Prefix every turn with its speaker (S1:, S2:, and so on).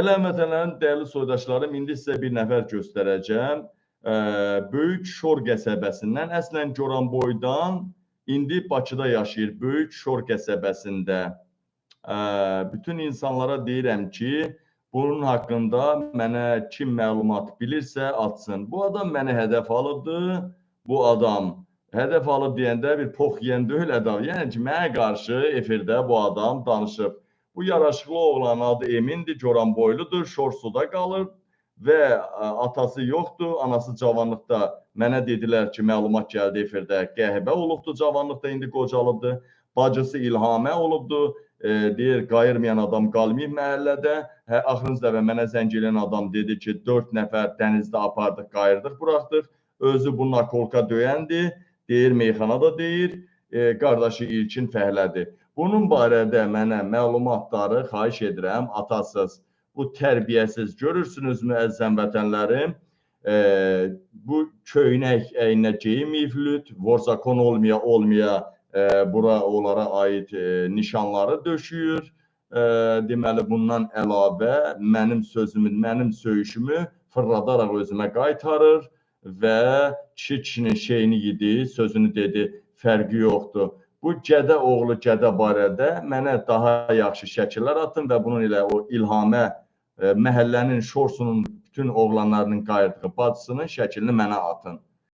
S1: Əlamətələrin dəyərli soydaşlarım, indi sizə bir nəfər göstərəcəm. Ə, Böyük Şor qəsəbəsindən, əslən Goranboydan indi Bakıda yaşayır. Böyük Şor qəsəbəsində. Ə, bütün insanlara deyirəm ki, bunun haqqında mənə kim məlumat bilirsə atsın. Bu adam məni hədəf alıbdı. Bu adam hədəf alıb deyəndə bir pox yeyən deyil adam. Yəni ki, mənə qarşı efirdə bu adam danışıb. Bu yaraşıqlı oğlan adı Emindir, Goranboyludur, Şorsuda qalır və ə, atası yoxdur, anası cavanlıqda mənə dedilər ki, məlumat gəldi efirdə, qəhbə olubdu cavanlıqda, indi qocalıbdı. Bacısı İlhamə olubdu. E, deyir, qayırmayan adam qalmayıb məhəllədə. Hə, axırıncı dəfə mənə zəng edən adam dedi ki, 4 nəfər dənizdə apardıq, qayırdıq, buraxdıq. Özü bu nakolka döyəndir. Deyir, meyxanada deyir. E, qardaşı İlkin Fəhlədir. Bunun barədə mənə məlumatları xahiş edirəm, atasız. Bu tərbiyəsiz görürsünüzmü əziz həmvətənlərim? E, bu köynək əyninə geyinməyib lüt, vorsakon olmaya olmaya e, bura onlara aid e, nişanları döşüyür. E, deməli bundan əlavə mənim sözümü, mənim söyüşümü fırladaraq özümə qaytarır və kişi kişinin şeyini yedi, sözünü dedi, fərqi yoxdur. Bu gədə oğlu gədə barədə mənə daha yaxşı şəkillər atın və bunun ilə o İlhamə e, məhəllənin şorsunun bütün oğlanlarının qayırdığı bacısının şəklini mənə atın.